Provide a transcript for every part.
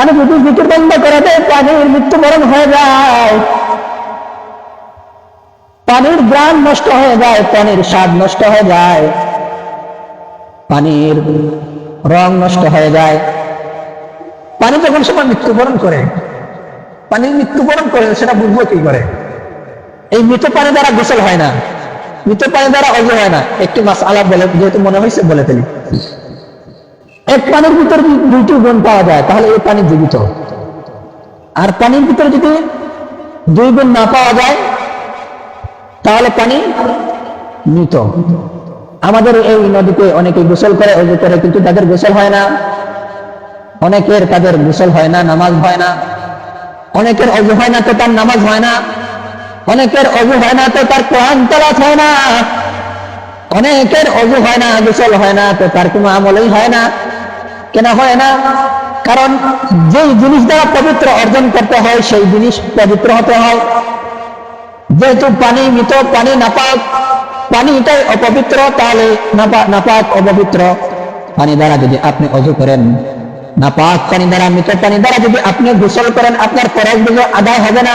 পানি যদি জিকির বন্ধ করে দেয়, পানির মৃত্যুবরণ হয়ে যায়। পানির গ্রাম নষ্ট হয়ে যায়, পানির স্বাদ নষ্ট হয়ে যায়। পানির রং নষ্ট হয়ে যায়। পানি যখন সময় মৃত্যুবরণ করে, পানির মৃত্যুবরণ করে, সেটা বুঝব কি করে? এই মৃত পানি দ্বারা গোসল হয় না। মৃত পানি দ্বারা অজু হয় না। একটি মাস আলাপ বলে, যেহেতু মনে হয়েছে বলে ফেলি। এক পানির ভিতরে দুইটি গুণ পাওয়া যায়, তাহলে এই পানি জীবিত। আর পানির ভিতরে যদি দুই গুণ না পাওয়া যায়, তাহলে পানি মৃত। আমাদের এই নদীতে অনেকে গোসল করে, অজু করে, কিন্তু তাদের গোসল হয় না। অনেকের তাদের গোসল হয় না, নামাজ হয় না। অনেকের অজু হয় না, তো তার নামাজ হয় না। অনেকের অজু হয় না, তো তার কোরআন তালাত হয় না। অনেকের অজু হয় না, গোসল হয় না, তো তার কোনো আমলই হয় না। কেন হয় না। কারণ যেই জিনিস দ্বারা পবিত্র অর্জন করতে হয়, সেই জিনিস পবিত্র হতে হয়। যেহেতু পানি মৃত, পানি নাপাক, পানিটাই অপবিত্র, তাহলে নাপাক, অপবিত্র পানি দ্বারা যদি আপনি অজু করেন, নাপাক পানি দ্বারা, মৃত পানি দ্বারা যদি আপনি গোসল করেন, আপনার ফরজগুলো আদায় হবে না।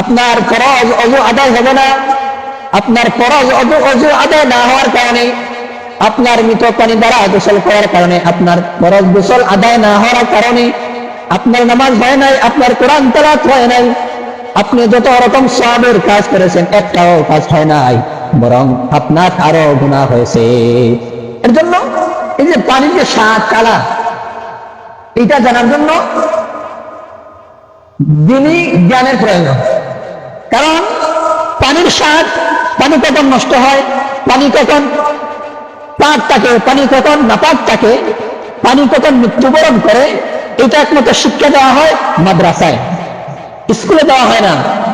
আপনার ফরজ অজু আদায় হবে না। আপনার ফরজ অজু অজু আদায় না হওয়ার কারণে আপনার মৃত পানি দ্বারা গোসল করার কারণে আপনার ফরজ গোসল আদায় না হওয়ার কারণে আপনার নামাজ হয় নাই, আপনার কোরআন তালাত হয় নাই। আপনি যত রকম সবের কাজ করেছেন, একটাও কাজ হয় নাই, বরং আপনার আরও গুণা হয়েছে। এর জন্য এই যে পানির যে স্বাদ কালা, এটা জানার জন্য দিনই জ্ঞানের প্রয়োজন। কারণ পানির স্বাদ পানি কখন নষ্ট হয়? পানি কখন পাক থাকে পানি কখন নাপাক থাকে পানি কখন মৃত্যুবরণ করে, এটা একমাত্র শিক্ষা দেওয়া হয় মাদ্রাসায়। স্কুলে দেওয়া হয় না,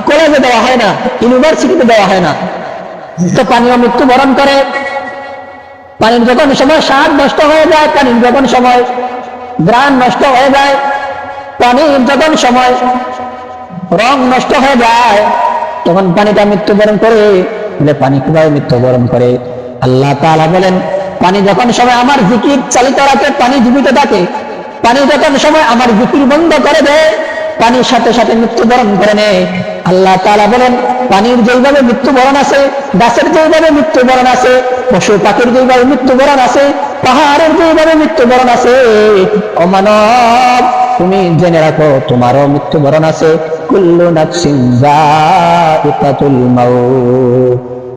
কলেজে দেওয়া হয় না, ইউনিভার্সিটিতে দেওয়া হয় না। তো পানীয় মৃত্যুবরণ করে। পানির যখন সময় স্বাদ নষ্ট হয়ে যায়, পানির যখন সময় গ্রান নষ্ট হয়ে যায়, পানির যখন সময় রং নষ্ট হয়ে যায়, তখন পানিটা মৃত্যুবরণ করে বলে পানি কীভাবে মৃত্যুবরণ করে? আল্লাহ তাআলা বলেন পানি যখন সময় আমার জিকির চালিত রাখে পানি জীবিত থাকে, পানি যখন সময় আমার জিকির বন্ধ করে দেয়, পানির সাথে সাথে মৃত্যুবরণ করে নেয়। আল্লাহ তাআলা বলেন, পানির যেইভাবে মৃত্যুবরণ আছে, গাছের যেইভাবে মৃত্যুবরণ আছে, পশু পাখির যেইভাবে মৃত্যুবরণ আছে, পাহাড়ের যেইভাবে মৃত্যুবরণ আছে, অমানব, তুমি জেনে রাখো, তোমারও মৃত্যুবরণ আছে। কুল্লু নাফসিন যায়িকাতুল মাউত।